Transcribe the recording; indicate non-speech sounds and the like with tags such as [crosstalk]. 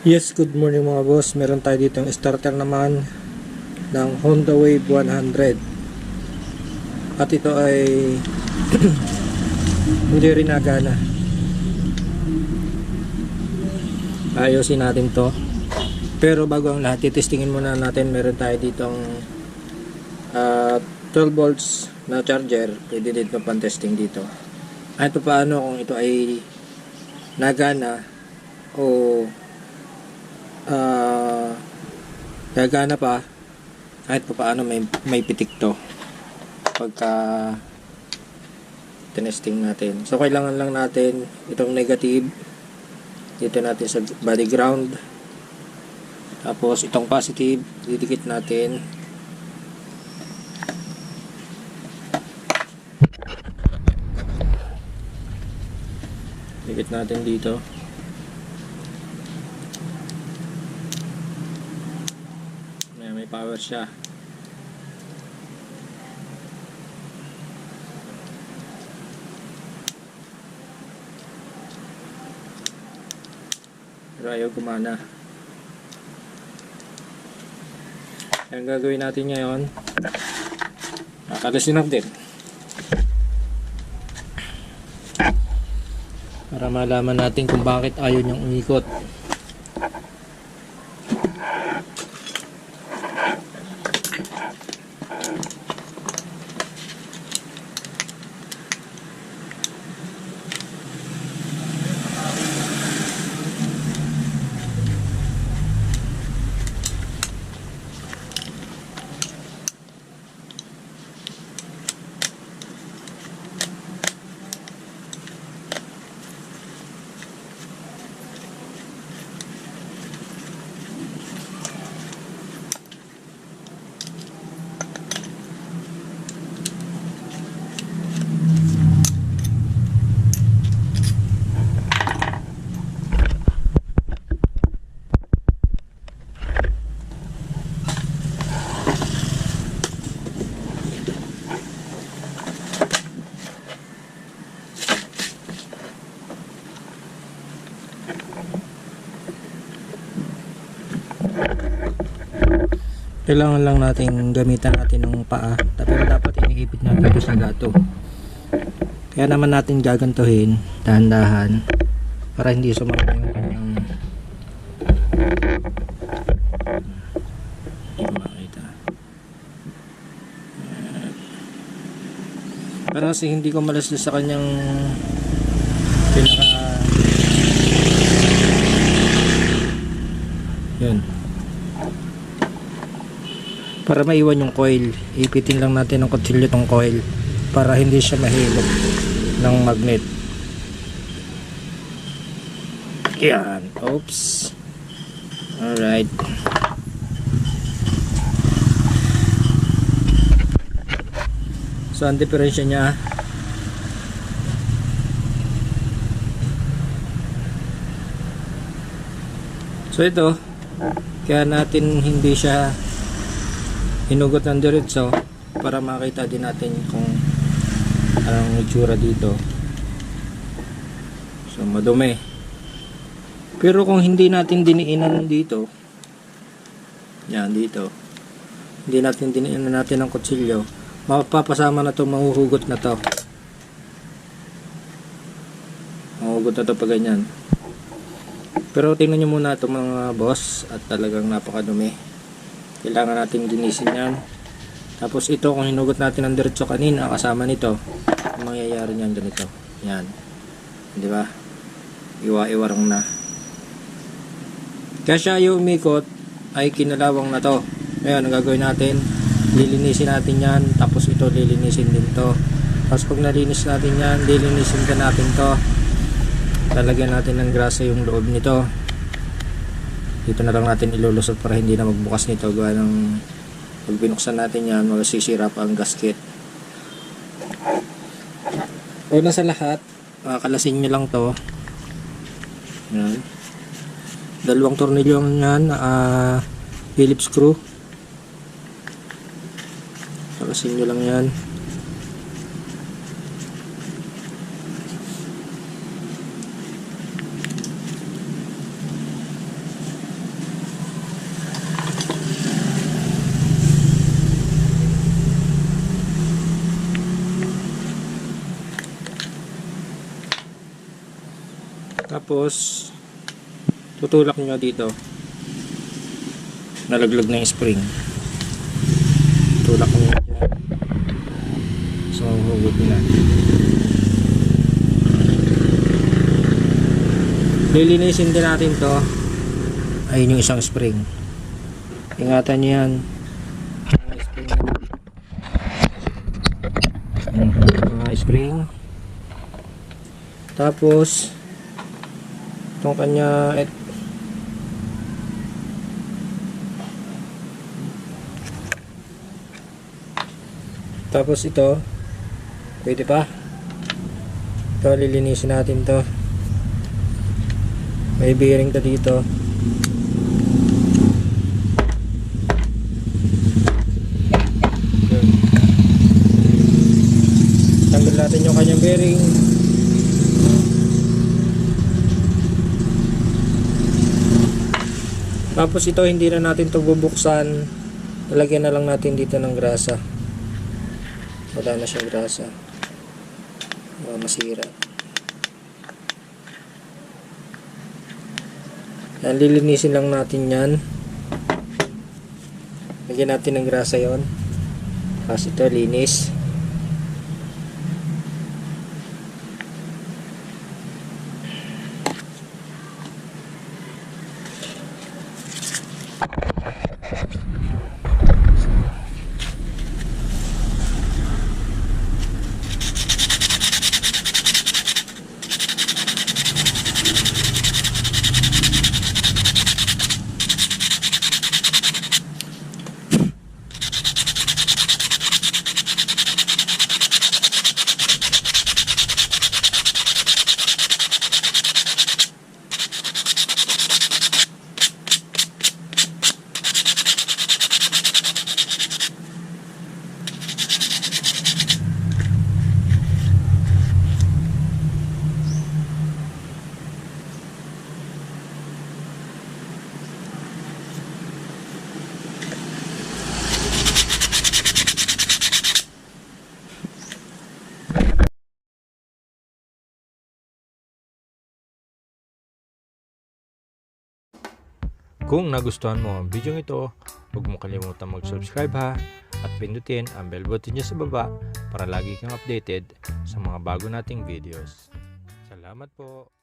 Yes, good morning mga boss. Meron tayo ditong starter naman ng Honda Wave 100. At ito ay [clears throat] hindi rin nagana. Ayusin natin to. Pero bago ang lahat, titestingin muna natin. Meron tayo ditong ah, 12 volts na charger. Pwede din pa testing dito. Pa paano kung ito ay nagana o ah gagana pa. Kahit pa paano may, may pitik to. Pagka tinesting natin. So kailangan lang natin itong negative. Dito natin sa body ground. Tapos itong positive didikit natin. Dikit natin dito may, may power siya. Pero ayaw gumana. Ang gagawin natin ngayon nakalisin natin para malaman natin kung bakit ayaw niyang umikot kailangan lang natin gamitan natin ng paa pero dapat iniipit natin ito sa gato. Kaya naman natin gagantuhin dahan-dahan para hindi sumama yung kanyang pero kasi hindi ko malaslas sa kanyang pinaka yun para maiwan yung coil ipitin lang natin ng kutsilyo tong coil para hindi siya mahilog ng magnet. Yan. Oops. Alright. So ang diferensya niya so ito kaya natin hindi siya hinugot ng diretso para makita din natin kung anong itsura dito. So madumi. Pero kung hindi natin diniinan dito yan dito. Hindi natin diniinan natin ng kutsilyo mapapasama na to mahuhugot na to. Mahuhugot na to pag ganyan. Pero tingnan nyo muna itong mga boss at talagang napakadumi kailangan natin linisin yan. Tapos ito kung hinugot natin ang diretso kanina kasama nito ang mangyayari niyan ganito. Yan. Di ba? Iwa-iwarang na. Kaya siya yung umikot ay kinalawang na to. Ngayon ang gagawin natin lilinisin natin yan tapos ito lilinisin din to. Tapos pag nalinis natin yan lilinisin ka natin to. Lalagyan natin ng grasa yung loob nito dito na lang natin ilulusot para hindi na magbukas nito. Gawa ng pag binuksan natin yan magsisira pa ang gasket. Una sa lahat kakalasin nyo lang to. Yan. Dalawang tornilyo yan uh, Phillips screw. Kakalasin nyo lang yan Tapos, tutulak nyo dito. Nalaglag na yung spring. Tulak nyo dyan. So, hugot na. Lilinisin din natin to. Ayun yung isang spring. Ingatan nyo yan. Mga spring. Mga spring. Tapos, itong kanya, et, tapos ito, pwede pa. Ito, lilinisin natin to. May bearing to dito. Tanggal natin yung kanyang bearing. Tapos ito hindi na natin to bubuksan. Lalagyan na lang natin dito ng grasa. Wala na siyang grasa. Baka masira. Yan, lilinisin lang natin yan. Lagyan natin ng grasa yon. Tapos ito, linis. Kung nagustuhan mo ang video ito, huwag mo kalimutan mag-subscribe ha at pindutin ang bell button niya sa baba para lagi kang updated sa mga bago nating videos. Salamat po!